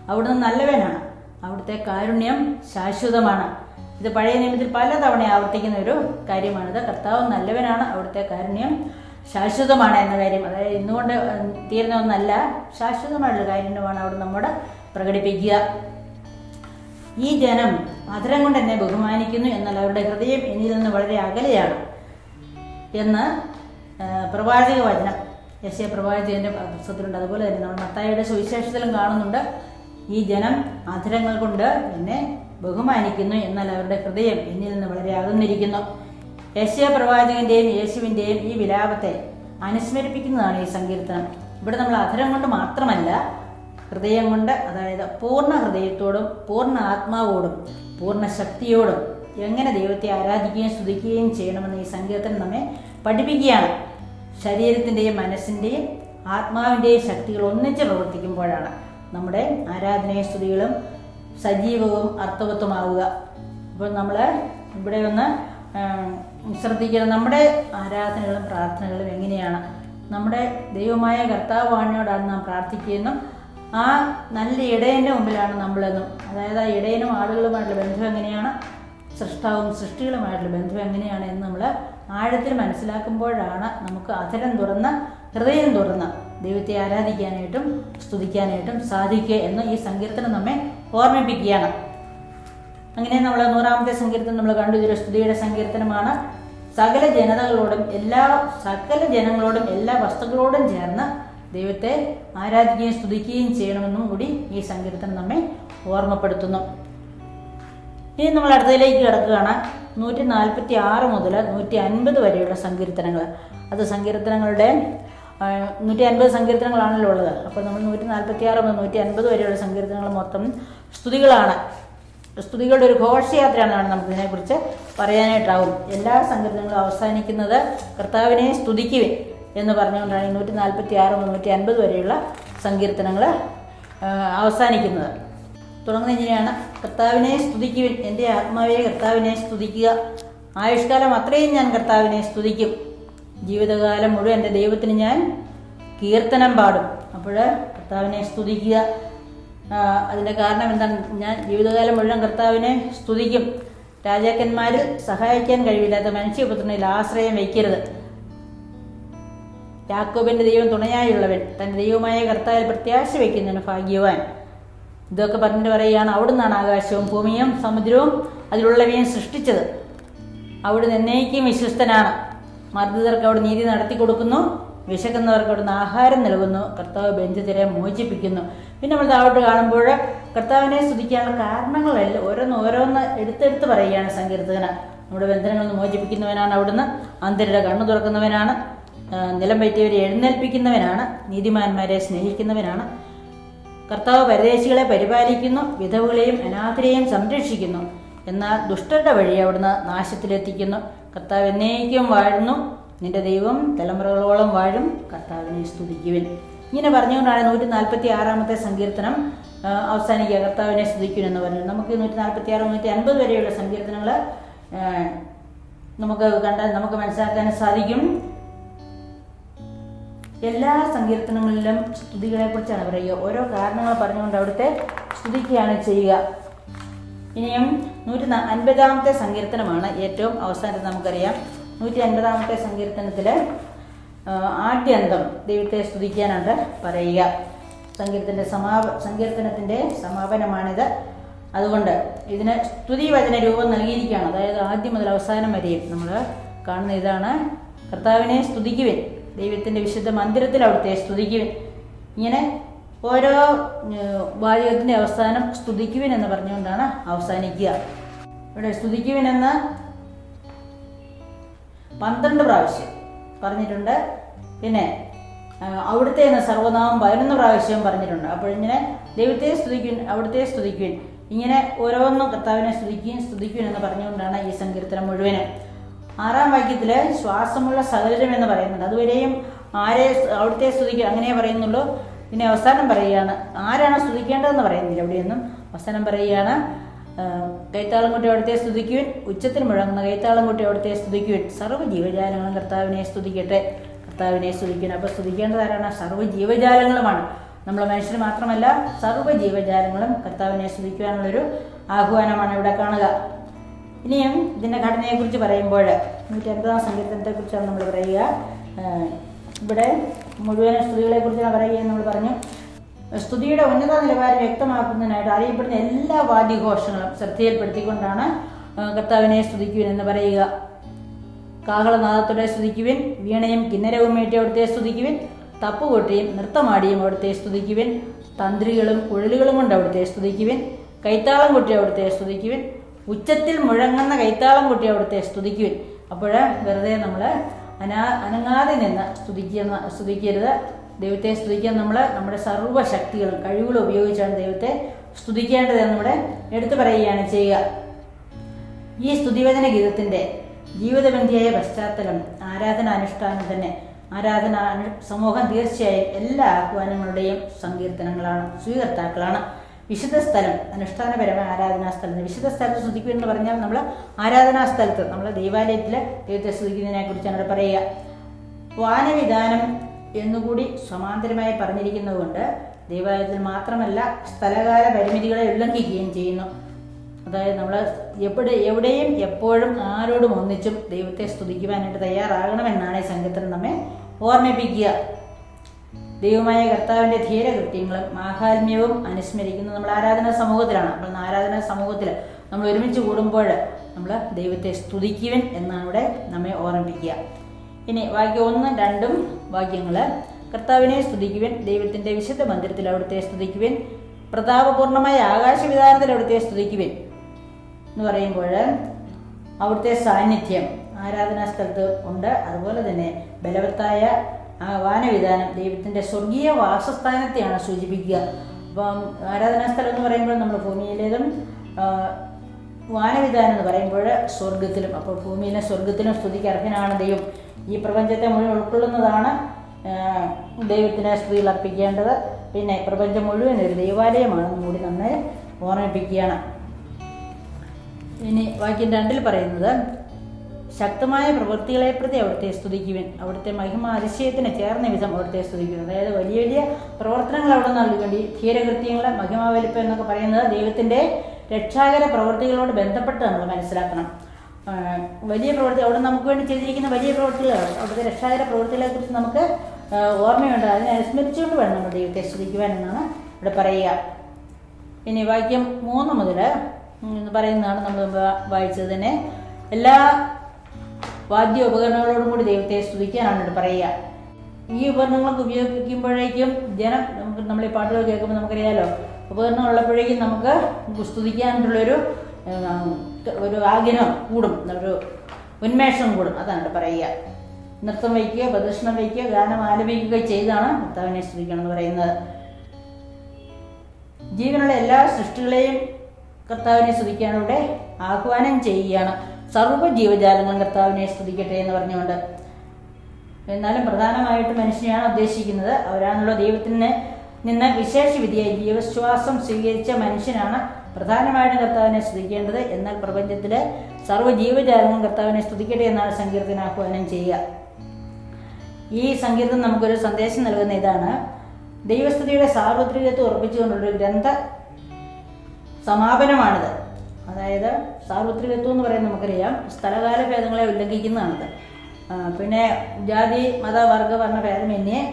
അവിടുന്ന് നല്ലവനാണ്. അവിടുത്തെ കാരുണ്യം ശാശ്വതമാണ്. ഇത് പഴയ നിയമത്തിൽ പലതവണ ആവർത്തിക്കുന്ന ഒരു കാര്യമാണിത്. കർത്താവ് നല്ലവനാണ്. അവിടുത്തെ കാരുണ്യം ശാശ്വതമാണ് എന്ന കാര്യം. അതായത് ഇന്നുകൊണ്ട് തീരുന്ന ഒന്നല്ല ശാശ്വതമായിട്ടുള്ള കാര്യമാണ് അവിടെ നമ്മോട് പ്രകടിപ്പിക്കുക. ഈ ജനം മധുരം കൊണ്ട് എന്നെ ബഹുമാനിക്കുന്നു എന്നാൽ അവരുടെ ഹൃദയം എന്നിൽ നിന്ന് വളരെ അകലെയാണ് എന്ന് പ്രവാചക വചനം യശയ പ്രവാചകന്റെ പുസ്തകത്തിലുണ്ട്. അതുപോലെ തന്നെ നമ്മൾ മത്തായിയുടെ സുവിശേഷത്തിലും കാണുന്നുണ്ട്. ഈ ജനം മധുരങ്ങൾ കൊണ്ട് എന്നെ ബഹുമാനിക്കുന്നു എന്നാൽ അവരുടെ ഹൃദയം എന്നിൽ നിന്ന് വളരെ അകന്നിരിക്കുന്നു. യശയ പ്രവാചകന്റെയും യേശുവിന്റെയും ഈ വിലാപത്തെ അനുസ്മരിപ്പിക്കുന്നതാണ് ഈ സങ്കീർത്തനം. ഇവിടെ നമ്മൾ അധരം കൊണ്ട് മാത്രമല്ല ഹൃദയം കൊണ്ട് അതായത് പൂർണ ഹൃദയത്തോടും പൂർണ ആത്മാവോടും പൂർണ ശക്തിയോടും എങ്ങനെ ദൈവത്തെ ആരാധിക്കുകയും സ്തുതിക്കുകയും ചെയ്യണമെന്ന് ഈ സങ്കീർത്തനം നമ്മെ പഠിപ്പിക്കുകയാണ്. ശരീരത്തിന്റെയും മനസ്സിന്റെയും ആത്മാവിന്റെയും ശക്തികൾ ഒന്നിച്ച് പ്രവർത്തിക്കുമ്പോഴാണ് നമ്മുടെ ആരാധനയും സ്തുതികളും സജീവവും അർത്ഥവത്വമാവുക അപ്പോൾ നമ്മൾ ഇവിടെ ഒന്ന് ശ്രദ്ധിക്കണം. നമ്മുടെ ആരാധനകളും പ്രാർത്ഥനകളും എങ്ങനെയാണ്? നമ്മുടെ ദൈവമായ കർത്താവാണിയോടാണ് നാം പ്രാർത്ഥിക്കുന്നതും ആ നല്ല ഇടയന്റെ മുമ്പിലാണ് നമ്മളെന്നും അതായത് ആ ഇടയനും ആളുകളുമായിട്ടുള്ള ബന്ധം എങ്ങനെയാണ്? സൃഷ്ടാവും സൃഷ്ടികളുമായിട്ടുള്ള ബന്ധം എങ്ങനെയാണ് എന്ന് നമ്മൾ ആഴത്തിൽ മനസ്സിലാക്കുമ്പോഴാണ് നമുക്ക് അധരം തുറന്ന് ഹൃദയം തുറന്ന് ദൈവത്തെ ആരാധിക്കാനായിട്ടും സ്തുതിക്കാനായിട്ടും സാധിക്കുക എന്ന് ഈ സങ്കീർത്തനം നമ്മെ ഓർമ്മിപ്പിക്കുകയാണ്. അങ്ങനെ നമ്മൾ നൂറാമത്തെ സങ്കീർത്തനം നമ്മൾ കണ്ടു. ഇതൊരു സ്തുതിയുടെ സങ്കീർത്തനമാണ്. സകല ജനതകളോടും എല്ലാ സകല ജനങ്ങളോടും എല്ലാ വസ്തുക്കളോടും ചേർന്ന് ദൈവത്തെ ആരാധിക്കുകയും സ്തുതിക്കുകയും ചെയ്യണമെന്നും കൂടി ഈ സങ്കീർത്തനം നമ്മെ ഓർമ്മപ്പെടുത്തുന്നു. ഇനി നമ്മൾ അടുത്തതിലേക്ക് കിടക്കുകയാണ്. നൂറ്റി നാൽപ്പത്തി ആറ് മുതൽ നൂറ്റി അൻപത് വരെയുള്ള സങ്കീർത്തനങ്ങൾ അത് സങ്കീർത്തനങ്ങളുടെ നൂറ്റി അൻപത് സങ്കീർത്തനങ്ങളാണല്ലോ ഉള്ളത്. അപ്പോൾ നമ്മൾ നൂറ്റി നാൽപ്പത്തി ആറ് മുതൽ നൂറ്റി അൻപത് വരെയുള്ള സങ്കീർത്തനങ്ങൾ മൊത്തം സ്തുതികളാണ്. സ്തുതികളുടെ ഒരു ഘോഷയാത്രയാണെന്നാണ് നമുക്കിതിനെക്കുറിച്ച് പറയാനായിട്ടാവും. എല്ലാ സങ്കീർത്തനങ്ങളും അവസാനിക്കുന്നത് കർത്താവിനെ സ്തുതിക്കുവിൻ എന്ന് പറഞ്ഞുകൊണ്ടാണ് ഈ നൂറ്റി നാൽപ്പത്തി ആറ് മുന്നൂറ്റി അൻപത് വരെയുള്ള സങ്കീർത്തനങ്ങൾ അവസാനിക്കുന്നത്. തുടങ്ങുന്ന ഇങ്ങനെയാണ് കർത്താവിനെ സ്തുതിക്കുവിൻ. എന്റെ ആത്മാവിയെ കർത്താവിനെ സ്തുതിക്കുക. ആയുഷ്കാലം അത്രയും ഞാൻ കർത്താവിനെ സ്തുതിക്കും. ജീവിതകാലം മുഴുവൻ എന്റെ ദൈവത്തിന് ഞാൻ കീർത്തനം പാടും. അപ്പോൾ കർത്താവിനെ സ്തുതിക്കുക. അതിന്റെ കാരണം എന്താണ്? ഞാൻ ജീവിതകാലം മുഴുവൻ കർത്താവിനെ സ്തുതിക്കും. രാജാക്കന്മാരിൽ സഹായിക്കാൻ കഴിവില്ലാത്ത മനുഷ്യപുത്രനിൽ ആശ്രയം വയ്ക്കരുത്. യാക്കോബിന്റെ ദൈവം തുണയായുള്ളവൻ തന്റെ ദൈവമായ കർത്താവിൽ പ്രത്യാശ വയ്ക്കുന്നതിന് ഭാഗ്യവാൻ. ഇതൊക്കെ പറഞ്ഞിട്ട് പറയുകയാണ് അവിടുന്നാണ് ആകാശവും ഭൂമിയും സമുദ്രവും അതിലുള്ളവയും സൃഷ്ടിച്ചത്. അവിടുന്ന് എന്നേക്കും വിശ്വസ്തനാണ്. മർദ്ദിതർക്ക് അവിടെ നീതി നടത്തി കൊടുക്കുന്നു വിശക്കുന്നവർക്ക് അവിടുന്ന് ആഹാരം നൽകുന്നു. കർത്താവ് ബന്ധിതരെ മോചിപ്പിക്കുന്നു. പിന്നെ നമ്മൾ താഴോട്ട് കാണുമ്പോൾ കർത്താവിനെ സ്തുതിക്കാനുള്ള കാരണങ്ങളെല്ലാം ഓരോന്ന് ഓരോന്ന് എടുത്തെടുത്ത് പറയുകയാണ് സങ്കീർത്തകന്. നമ്മുടെ ബന്ധനങ്ങളിൽ നിന്ന് മോചിപ്പിക്കുന്നവനാണ് അവിടുന്ന്. അന്തരുടെ കണ്ണു തുറക്കുന്നവനാണ്. നിലം പറ്റിയവരെ എഴുന്നേൽപ്പിക്കുന്നവനാണ്. നീതിമാന്മാരെ സ്നേഹിക്കുന്നവനാണ്. കർത്താവ് പരദേശികളെ പരിപാലിക്കുന്നു. വിധവുകളെയും അനാഥരെയും സംരക്ഷിക്കുന്നു. എന്നാൽ ദുഷ്ടരുടെ വഴി അവിടുന്ന് നാശത്തിലെത്തിക്കുന്നു. കർത്താവ് എന്നേക്കും വാഴുന്നു. നിന്റെ ദൈവം തലമുറകളോളം വാഴും കർത്താവിനെ സ്തുതിക്കുവിൻ. ഇങ്ങനെ പറഞ്ഞുകൊണ്ടാണ് നൂറ്റി നാൽപ്പത്തി ആറാമത്തെ സങ്കീർത്തനം അവസാനിക്കുക. കർത്താവിനെ സ്തുതിക്കുവിൻ എന്ന് പറഞ്ഞു നമുക്ക് നൂറ്റി നാൽപ്പത്തി ആറ് നൂറ്റി അൻപത് വരെയുള്ള സങ്കീർത്തനങ്ങൾ നമുക്ക് കണ്ട നമുക്ക് മനസ്സിലാക്കാൻ സാധിക്കും. എല്ലാ സങ്കീർത്തനങ്ങളിലും സ്തുതികളെ കുറിച്ചാണ് പറയുക. ഓരോ കാരണങ്ങൾ പറഞ്ഞുകൊണ്ട് അവിടുത്തെ സ്തുതിക്കുകയാണ് ചെയ്യുക. ഇനിയും നൂറ്റി അൻപതാമത്തെ സങ്കീർത്തനമാണ് ഏറ്റവും അവസാനത്തെ നമുക്കറിയാം. നൂറ്റി അൻപതാമത്തെ സങ്കീർത്തനത്തിൽ ആദ്യന്തം ദൈവത്തെ സ്തുതിക്കാനാണ് പറയുക. സങ്കീർത്തന്റെ സമാപ സങ്കീർത്തനത്തിന്റെ സമാപനമാണിത്. അതുകൊണ്ട് ഇതിന് സ്തുതി വചന രൂപം നൽകിയിരിക്കുകയാണ്. അതായത് ആദ്യം മുതൽ അവസാനം വരെയും നമ്മൾ കാണുന്ന ഇതാണ്. കർത്താവിനെ സ്തുതിക്കുവിൻ. ദൈവത്തിന്റെ വിശുദ്ധ മന്ദിരത്തിൽ അവിടുത്തെ സ്തുതിക്കുവിൻ. ഇങ്ങനെ ഓരോ വാചകത്തിന്റെ അവസാനം സ്തുതിക്കുവിൻ എന്ന് പറഞ്ഞുകൊണ്ടാണ് അവസാനിക്കുക. ഇവിടെ സ്തുതിക്കുവിൻ എന്ന് പന്ത്രണ്ട് പ്രാവശ്യം പറഞ്ഞിട്ടുണ്ട്. പിന്നെ അവിടുത്തെ എന്ന സർവനാമം പതിനൊന്ന് പ്രാവശ്യം പറഞ്ഞിട്ടുണ്ട്. അപ്പോൾ ഇങ്ങനെ ദൈവത്തെ സ്തുതിക്കുവിൻ അവിടുത്തെ സ്തുതിക്കുവിൻ. ഇങ്ങനെ ഓരോന്നും കർത്താവിനെ സ്തുതിക്കുകയും സ്തുതിക്കുവിൻ എന്ന് പറഞ്ഞുകൊണ്ടാണ് ഈ സങ്കീർത്തനം മുഴുവനും. ആറാം വാക്യത്തിൽ ശ്വാസമുള്ള സകലരും എന്ന് പറയുന്നുണ്ട്. അതുവരെയും ആരെ അവിടുത്തെ സ്തുതിക്കുക അങ്ങനെ പറയുന്നുള്ളൂ. പിന്നെ അവസാനം പറയുകയാണ് ആരാണ് സ്തുതിക്കേണ്ടതെന്ന് പറയുന്നില്ല എവിടെയൊന്നും അവസാനം പറയുകയാണ് കൈത്താളം കൂട്ടി അവിടുത്തെ സ്തുതിക്കുവിൻ. ഉച്ചത്തിൽ മുഴങ്ങുന്ന കൈത്താളം കൂട്ടി അവിടുത്തെ സ്തുതിക്കുവിൻ. സർവ ജീവജാലങ്ങളും കർത്താവിനെ സ്തുതിക്കട്ടെ. കർത്താവിനെ സ്തുതിക്കണം. അപ്പോൾ സ്തുതിക്കേണ്ടത് ആരാണ്? സർവ ജീവജാലങ്ങളുമാണ് നമ്മൾ മനുഷ്യർ മാത്രമല്ല സർവ ജീവജാലങ്ങളും കർത്താവിനെ സ്തുതിക്കുവാനുള്ളൊരു ആഹ്വാനമാണ് ഇവിടെ കാണുക. ഇനിയും ഇതിന്റെ ഘടനയെക്കുറിച്ച് പറയുമ്പോൾ നൂറ്റി അൻപതാം സങ്കീർത്തനത്തെക്കുറിച്ചാണ് നമ്മൾ പറയുക. ഇവിടെ മുഴുവൻ സ്തുതികളെക്കുറിച്ചാണ് പറയുക എന്ന് നമ്മൾ പറഞ്ഞു. സ്തുതിയുടെ ഉന്നത നിലവാരം വ്യക്തമാക്കുന്നതിനായിട്ട് അറിയപ്പെടുന്ന എല്ലാ വാദ്യഘോഷങ്ങളും ശ്രദ്ധയിൽപ്പെടുത്തിക്കൊണ്ടാണ് കർത്താവിനെ സ്തുതിക്കുവിൻ എന്ന് പറയുക. കാഹളനാദത്തോടെ സ്തുതിക്കുവിൻ വീണയും കിന്നരവും ഏറ്റി അവിടുത്തെ സ്തുതിക്കുവിൻ തപ്പുകൊട്ടിയും നൃത്തമാടിയും അവിടുത്തെ സ്തുതിക്കുവിൻ തന്ത്രികളും കുഴലുകളും കൊണ്ട് അവിടുത്തെ സ്തുതിക്കുവിൻ കൈത്താളം കൊട്ടി അവിടുത്തെ സ്തുതിക്കുവിൻ ഉച്ചത്തിൽ മുഴങ്ങുന്ന കൈത്താളം കൊട്ടി അവിടുത്തെ സ്തുതിക്കുവിൻ. അപ്പോൾ വെറുതെ നമ്മൾ അനാ അനങ്ങാതെ നിന്ന് സ്തുതിക്കുന്ന സ്തുതിക്കരുത്. ദൈവത്തെ സ്തുതിക്കാൻ നമ്മൾ നമ്മുടെ സർവശക്തികളും കഴിവുകളും ഉപയോഗിച്ചാണ് ദൈവത്തെ സ്തുതിക്കേണ്ടതെന്ന് ഇവിടെ എടുത്തു പറയുകയാണ് ചെയ്യുക. ഈ സ്തുതിവചന ഗീതത്തിന്റെ ജീവിതബന്ധിയായ പശ്ചാത്തലം ആരാധന അനുഷ്ഠാനം തന്നെ. ആരാധന സമൂഹം തീർച്ചയായും എല്ലാ ആഹ്വാനങ്ങളുടെയും സങ്കീർത്തനങ്ങളാണ് സ്വീകർത്താക്കളാണ്. വിശുദ്ധ സ്ഥലം അനുഷ്ഠാനപരമായ ആരാധനാ സ്ഥലം. വിശുദ്ധ സ്ഥലത്ത് സ്തുതിക്കുക എന്ന് പറഞ്ഞാൽ നമ്മൾ ആരാധനാ സ്ഥലത്ത് നമ്മൾ ദൈവാലയത്തിൽ ദൈവത്തെ സ്തുതിക്കുന്നതിനെ കുറിച്ചാണ് ഇവിടെ പറയുക. വാനവിധാനം എന്നുകൂടി സമാന്തരമായി പറഞ്ഞിരിക്കുന്നതുകൊണ്ട് ദൈവാലയത്തിൽ മാത്രമല്ല സ്ഥലകാല പരിമിതികളെ ഉല്ലംഘിക്കുകയും ചെയ്യുന്നു. അതായത് നമ്മൾ എവിടെ എവിടെയും എപ്പോഴും ആരോടും ഒന്നിച്ചും ദൈവത്തെ സ്തുതിക്കുവാനായിട്ട് തയ്യാറാകണമെന്നാണ് ഈ സംഘത്തിന് നമ്മെ ഓർമ്മിപ്പിക്കുക. ദൈവമായ കർത്താവിന്റെ ധീരകൃത്യങ്ങളും മാഹാത്മ്യവും അനുസ്മരിക്കുന്നത് നമ്മൾ ആരാധനാ സമൂഹത്തിലാണ്. അപ്പോൾ ആരാധനാ സമൂഹത്തിൽ നമ്മൾ ഒരുമിച്ച് കൂടുമ്പോൾ നമ്മൾ ദൈവത്തെ സ്തുതിക്കുവൻ എന്നാണ് ഇവിടെ നമ്മെ ഓർമ്മിപ്പിക്കുക. ഇനി വാക്യം ഒന്ന് രണ്ടും വാക്യങ്ങൾ കർത്താവിനെ സ്തുതിക്കുവൻ. ദൈവത്തിന്റെ വിശുദ്ധ മന്ദിരത്തിൽ അവിടുത്തെ സ്തുതിക്കുവൻ. പ്രതാപപൂർണമായ ആകാശവിധാനത്തിൽ അവിടുത്തെ സ്തുതിക്കുവൻ. എന്ന് പറയുമ്പോൾ അവിടുത്തെ സാന്നിധ്യം ആരാധനാ സ്ഥലത്ത് ഉണ്ട്. അതുപോലെ തന്നെ ബലവത്തായ ആ വാനവിധാനം ദൈവത്തിന്റെ സ്വർഗീയ വാസസ്ഥാനത്തെയാണ് സൂചിപ്പിക്കുക. അപ്പം ആരാധനാ സ്ഥലം എന്ന് പറയുമ്പോൾ നമ്മൾ ഭൂമിയിലേതും വാനവിധാനം എന്ന് പറയുമ്പോൾ സ്വർഗത്തിലും അപ്പോൾ ഭൂമിയിലെ സ്വർഗത്തിലും സ്തുതിക്ക് അർഹനാണ് ദൈവം. ഈ പ്രപഞ്ചത്തെ മുഴുവൻ ഉൾക്കൊള്ളുന്നതാണ് ദൈവത്തിന് സ്തുതികൾ അർപ്പിക്കേണ്ടത്. പിന്നെ പ്രപഞ്ചം മുഴുവൻ ഒരു ദൈവാലയമാണെന്ന് കൂടി നമ്മെ ഓർമ്മിപ്പിക്കുകയാണ്. ഇനി വാക്യം രണ്ടിൽ പറയുന്നത് ശക്തമായ പ്രവൃത്തികളെ പ്രതി അവിടുത്തെ സ്തുതിക്കുവിൻ. അവിടുത്തെ മഹിമ അതിശയത്തിന് ചേർന്ന വിധം അവിടുത്തെ സ്തുതിക്കുന്നു അതായത് വലിയ വലിയ പ്രവർത്തനങ്ങൾ അവിടെ നൽകേണ്ടി ധീരകൃത്യങ്ങൾ മഹിമാവലിപ്പം എന്നൊക്കെ പറയുന്നത് ദൈവത്തിന്റെ രക്ഷാകര പ്രവൃത്തികളോട് ബന്ധപ്പെട്ട് നമ്മൾ മനസ്സിലാക്കണം. വലിയ പ്രവൃത്തി അവിടെ നമുക്ക് വേണ്ടി ചെയ്തിരിക്കുന്ന വലിയ പ്രവൃത്തികൾ അവിടുത്തെ രക്ഷാകര പ്രവൃത്തികളെ കുറിച്ച് നമുക്ക് ഓർമ്മയുണ്ട്. അതിനെ അനുസ്മരിച്ചുകൊണ്ട് വേണം നമ്മൾ ദൈവത്തെ ശ്രദ്ധിക്കുവാൻ എന്നാണ് ഇവിടെ പറയുക. ഇനി വാക്യം മൂന്ന് മുതൽ പറയുന്നതാണ് നമ്മൾ വായിച്ചത് തന്നെ. എല്ലാ വാദ്യ ഉപകരണങ്ങളോടും കൂടി ദൈവത്തെ സ്തുതിക്കാനാണ് ഇവിടെ പറയുക. ഈ ഉപകരണങ്ങളൊക്കെ ഉപയോഗിക്കുമ്പോഴേക്കും ജനം നമുക്ക് നമ്മൾ ഈ പാട്ടുകൾ കേൾക്കുമ്പോൾ നമുക്കറിയാലോ ഉപകരണം ഉള്ളപ്പോഴേക്കും നമുക്ക് സ്തുതിക്കാനായിട്ടുള്ളൊരു ആ, ഒരു ആഗ്രഹം കൂടും. ഒരു ഉന്മേഷം കൂടും. അതാണ് ഇവിടെ പറയുക. നൃത്തം വയ്ക്കുക പ്രദർശനം വയ്ക്കുക ഗാനം ആലപിക്കുക ചെയ്താണ് ഭർത്താവിനെ സ്തുതിക്കണം എന്ന് പറയുന്നത്. ജീവനുള്ള എല്ലാ സൃഷ്ടികളെയും കർത്താവിനെ സ്തുതിക്കാനിവിടെ ആഹ്വാനം ചെയ്യുകയാണ്. സർവ ജീവജാലങ്ങളും കർത്താവിനെ സ്തുതിക്കട്ടെ എന്ന് പറഞ്ഞുകൊണ്ട്. എന്നാലും പ്രധാനമായിട്ട് മനുഷ്യനെയാണ് ഉദ്ദേശിക്കുന്നത്. അവരാണല്ലോ ദൈവത്തിന് നിന്ന് വിശേഷ വിധിയായി ജീവശ്വാസം സ്വീകരിച്ച മനുഷ്യനാണ് പ്രധാനമായിട്ടും കർത്താവിനെ സ്തുതിക്കേണ്ടത്. എന്നാൽ പ്രപഞ്ചത്തിലെ സർവ ജീവജാലങ്ങളും കർത്താവിനെ സ്തുതിക്കട്ടെ എന്നാണ് സങ്കീർത്തന ആഹ്വാനം ചെയ്യുക. ഈ സങ്കീർത്തനം നമുക്കൊരു സന്ദേശം നൽകുന്ന ഇതാണ്. ദൈവസ്തുതിയുടെ സാർവത്രികത്വം ഉറപ്പിച്ചുകൊണ്ടുള്ളൊരു ഗ്രന്ഥ സമാപനമാണിത്. അതായത് സാർവത്രികത്വം എന്ന് പറയുന്നത് നമുക്കറിയാം. സ്ഥലകാല ഭേദങ്ങളെ ഉല്ലംഘിക്കുന്നതാണിത് പിന്നെ ജാതി മത വർഗ വർണ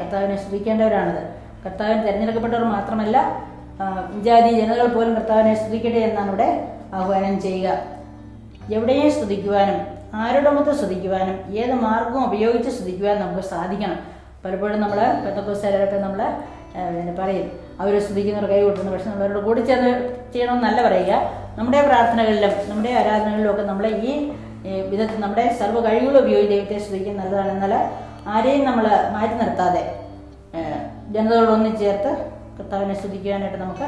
കർത്താവിനെ സ്തുതിക്കേണ്ടവരാണിത്. കർത്താവിന് തിരഞ്ഞെടുക്കപ്പെട്ടവർ മാത്രമല്ല ജാതി ജനതകൾ പോലും കർത്താവിനെ സ്തുതിക്കട്ടെ എന്നാണ് ഇവിടെ ആഹ്വാനം ചെയ്യുക. എവിടെയും സ്തുതിക്കുവാനും ആരുടെ മുഖത്ത് സ്തുതിക്കുവാനും ഏത് മാർഗവും ഉപയോഗിച്ച് സ്തുതിക്കുവാനും നമുക്ക് സാധിക്കണം. പലപ്പോഴും നമ്മൾ പെത്തക്കോസ്റ്റാരൊക്കെ നമ്മൾ പിന്നെ പറയും അവർ സ്തുതിക്കുന്നവർ കൈ കൊട്ടുന്നു പക്ഷെ നമ്മളവരോട് കൂടി ചേർന്ന് ചെയ്യണമെന്നല്ല പറയുക. നമ്മുടെ പ്രാർത്ഥനകളിലും നമ്മുടെ ആരാധനകളിലും ഒക്കെ നമ്മൾ ഈ വിധത്തിൽ നമ്മുടെ സർവ കഴിവുകൾ ഉപയോഗിച്ച് ദൈവത്തെ സ്തുതിക്കുന്നത് നല്ലതാണ്. എന്നാൽ ആരെയും നമ്മൾ മാറ്റി നിർത്താതെ ജനതകളൊന്നും ചേർത്ത് കർത്താവിനെ സ്തുതിക്കുവാനായിട്ട് നമുക്ക്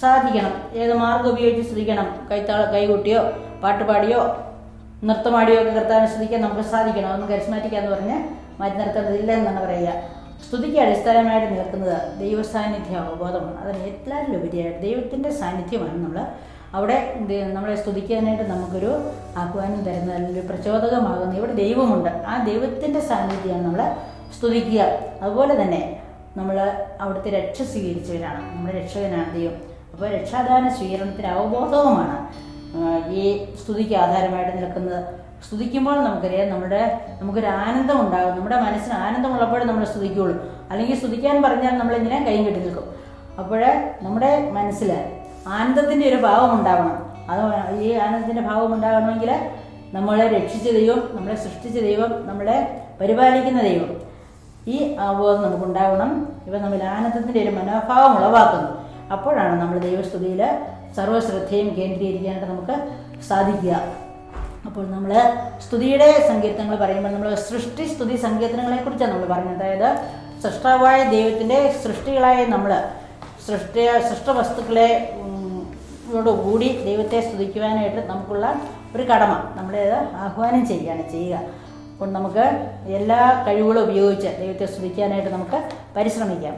സാധിക്കണം. ഏത് മാർഗം ഉപയോഗിച്ച് സ്തുതിക്കണം? കൈത്താള കൈകൊട്ടിയോ പാട്ടുപാടിയോ നൃത്തമാടിയോ ഒക്കെ കർത്താവിനെ സ്തുതിക്കാൻ നമുക്ക് സാധിക്കണം. അതൊന്നും കരിസ്മാറ്റിക് എന്ന് പറഞ്ഞ് മാറ്റി നിർത്തേണ്ടതില്ല എന്നാണ് പറയുക. സ്തുതിക്ക് അടിസ്ഥാനമായിട്ട് നിൽക്കുന്നത് ദൈവ സാന്നിധ്യ അവബോധമാണ്. അതിന് എല്ലാവരിലും ഉപരിയായിട്ട് ദൈവത്തിന്റെ സാന്നിധ്യമാണ് നമ്മൾ അവിടെ നമ്മളെ സ്തുതിക്കാനായിട്ട് നമുക്കൊരു ആഹ്വാനം തരുന്ന ഒരു പ്രചോദകമാകുന്നത്. ഇവിടെ ദൈവമുണ്ട്. ആ ദൈവത്തിന്റെ സാന്നിധ്യമാണ് നമ്മൾ സ്തുതിക്കുക. അതുപോലെ തന്നെ നമ്മൾ അവിടുത്തെ രക്ഷ സ്വീകരിച്ചവരാണ്. നമ്മുടെ രക്ഷകനാണ് ദൈവം അപ്പോൾ രക്ഷാദാന സ്വീകരണത്തിന് അവബോധവുമാണ് ഈ സ്തുതിക്ക് ആധാരമായിട്ട് നിൽക്കുന്നത്. സ്തുതിക്കുമ്പോൾ നമുക്കറിയാം നമ്മുടെ നമുക്കൊരു ആനന്ദം ഉണ്ടാകും നമ്മുടെ മനസ്സിന് ആനന്ദമുള്ളപ്പോഴേ നമ്മൾ സ്തുതിക്കുകയുള്ളൂ അല്ലെങ്കിൽ സ്തുതിക്കാൻ പറഞ്ഞാൽ നമ്മളിങ്ങനെ കൈയും കെട്ടി നിൽക്കും. അപ്പോൾ നമ്മുടെ മനസ്സിൽ ആനന്ദത്തിന്റെ ഒരു ഭാവം ഉണ്ടാവണം. അത് ഈ ആനന്ദത്തിന്റെ ഭാവം ഉണ്ടാകണമെങ്കിൽ നമ്മളെ രക്ഷിച്ച ദൈവം നമ്മളെ സൃഷ്ടിച്ച ദൈവം നമ്മളെ പരിപാലിക്കുന്ന ദൈവം. ഈ അവബോധം നമുക്കുണ്ടാവണം. ഇവ നമ്മൾ ആനന്ദത്തിന്റെ ഒരു മനോഭാവം ഉളവാക്കുന്നു. അപ്പോഴാണ് നമ്മൾ ദൈവസ്തുതിയിൽ സർവശ്രദ്ധയും കേന്ദ്രീകരിക്കാനായിട്ട് നമുക്ക് സാധിക്കുക. അപ്പോൾ നമ്മൾ സ്തുതിയുടെ സങ്കീർത്തനങ്ങൾ പറയുമ്പോൾ നമ്മൾ സൃഷ്ടി സ്തുതി സങ്കീർത്തനങ്ങളെ കുറിച്ചാണ് നമ്മൾ പറഞ്ഞത് അതായത് സൃഷ്ടാവായ ദൈവത്തിന്റെ സൃഷ്ടികളായ നമ്മൾ സൃഷ്ടി സൃഷ്ടവസ്തുക്കളെ ഉം, ോടുകൂടി ദൈവത്തെ സ്തുതിക്കുവാനായിട്ട് നമുക്കുള്ള ഒരു കടമ. നമ്മളേത് ആഹ്വാനം ചെയ്യുകയാണ് ചെയ്യുക. അപ്പോൾ നമുക്ക് എല്ലാ കഴിവുകളും ഉപയോഗിച്ച് ദൈവത്തെ സ്തുതിക്കാനായിട്ട് നമുക്ക് പരിശ്രമിക്കാം.